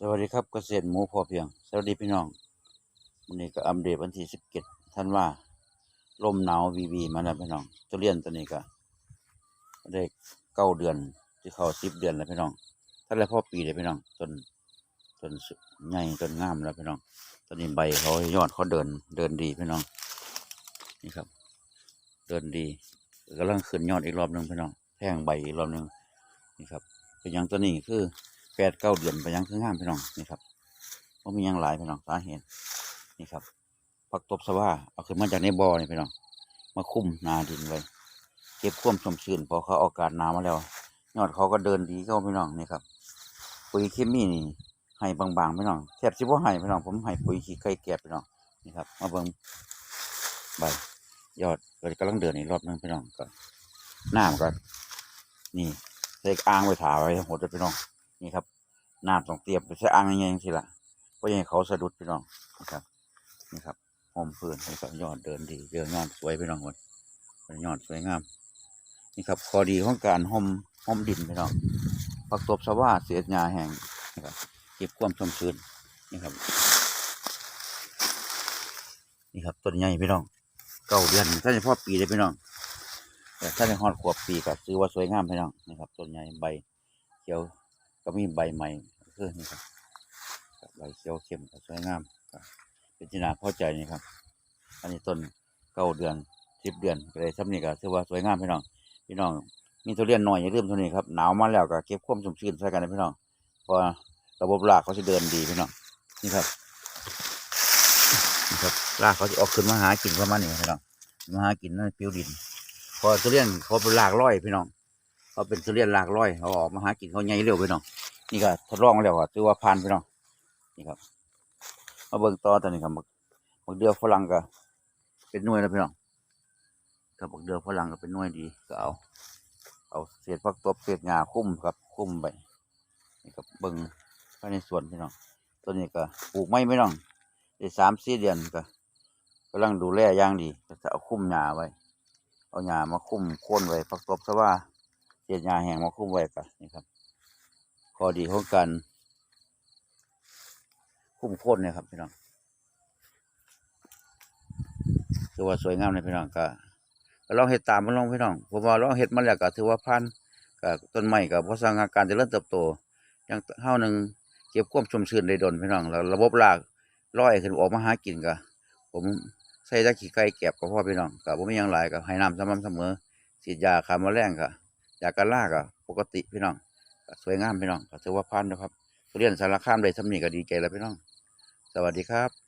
สวัสดีครับเกษตรหมูพอเพียง สวัสดีพี่น้องวันนี้ก็อัปเดตวันที่สิบเจ็ดท่านว่า ลมหนาววีวีมาแล้วพี่น้องทุเรียนตัวนี้ก็ได้เก้าเดือนที่เข้าสิบเดือนแล้วพี่น้องท่านแล้วพ่อปีเลยพี่น้องจนจนใหญ่จนงามแล้วพี่น้องตอนนี้ใบเขายอดเขาเดินเดินดีพี่น้อง นี่ครับ เดินดีกำลังขึ้นยอดอีกรอบหนึ่งพี่น้องแทงใบอีกรอบหนึ่งนี่ครับเป็นหยังตัวนี้คือ แปดเก้าเดือนไปยังเครื่องห้ามพี่น้องนี่ครับว่ามียังหลายพี่น้องสาเหตุนี่ครับผักตบสว่าเอาขึ้นมาจากในบ่อนี่พี่น้องมาคุ้มนาดินไว้เก็บควมชุ่มชื้นพอเขาออากาศนาวมาแล้ว ยอดเขาก็เดินดีเข้าพี่น้องนี่ครับปุ๋ยเคมีนี่ให้บางๆพี่น้องแทบสิบ่ให้พี่น้องผมให้ปุ๋ยขี้ไก่แกบพี่น้องนี่ครับ มาเบิ่งใบยอดก็กำลังเดินอีกรอบนึงพี่น้องก็น้ำก็นี่ใส่อ่างไว้ถาไว้หมดเลยพี่น้อง นี่ครับน้ำต้องเตรียมไปใส่อ่างยังไงทีละเพราะยังเขาสะดุดพี่น้องนะครับ นี่ครับหอมพื้นนี่ครับยอดเดินดีเยอะยอดสวยพี่น้องคนเป็นยอดสวยงาม นี่ครับข้อดีของการห่มห่มดินพี่น้องผักตบสว่าเสียหญ้าแห้งนะครับเก็บความชุ่มชื้นนี่ครับ นี่ครับต้นใหญ่พี่น้องเก้าเดือนถ้าจะพอปีเลยพี่น้องแต่ถ้าจะฮอดขวบปีก็ถือว่าสวยงามพี่น้องนี่ครับต้นใหญ่ใบเขียว ก็มีใบใหม่คือนี่ครับครับใบเขียวเข้มก็สวยงามกับเป็นที่น่าพอใจนี่ครับ อันนี้ต้นเก้าเดือนสิบเดือนก็เลยทำนี่ก็ถือว่าสวยงามพี่น้อง พี่น้องมีทุเรียนหน่อยอย่าลืมตัวนี้ครับหนาวมาแล้วก็เก็บความชุ่มชื้นใส่กันนะพี่น้องเพราะระบบรากเขาจะเดินดีพี่น้องนี่ครับนี่ครับรากเขาจะออกขึ้นมาหากินประมาณนี้พี่น้องมาหากินนั่นผิวดิน พอทุเรียนเขาเป็นรากร้อยพี่น้อง เขาเป็นทุเรียนรากร้อยเขาออกมาหากินเขาใหญ่เร็วพี่น้องนี่ก็ทดลองแล้วก็ถือว่าผ่านพี่น้องนี่ครับมาเบิ่งต่อตอนนี้ครับบักเดือฝรั่งก็เป็นหน่วยแล้วพี่น้องถ้าบักเดือฝรั่งก็เป็นหน่วยดีก็เอา เอาเศษผักตบเศษหญ้าคุ้มครับคุ้มไปนี่ครับเบิ่งภายในสวนพี่น้องตัวนี้ก็ปลูกไม้พี่น้องได้สามสี่เดือนก็กำลังดูแลอย่างดีจะเอาคุ้มหญ้าไว้ เอาหญ้ามาคุ้มโค่นไว้ผักตบซะว่า เศษหญ้าแห้งมาคุ้มไว้ก็นี่ครับข้อดีของการคุ้มโค่นเนี่ยครับพี่น้องถือว่าสวยงามเลยพี่น้องก็ลองเห็ดตามมาลองพี่น้องผมว่าลองเห็ดมาแล้วก็ถือว่าพันกับต้นไม้กับพอสร้างการจะเริญเติบโตอย่างเท่าหนึ่งเก็บความชุ่มชื้นได้ดนพี่น้องแล้วระบบรากร้อยขึ้นออกมาหากินก็ผมใส่ตะขี้ไก่แก็บกับพ่อพี่น้องกับผมไม่ยังหลายกับให้น้ำสม่ำเสมอฉีดยาขาแมลงก็ ยากันล่าก็ปกติพี่น้องก็สวยงามพี่น้องก็ถือว่าพันนะครับเรียนสารคามได้สำนี่ก็ดีใจแล้วพี่น้อง สวัสดีครับ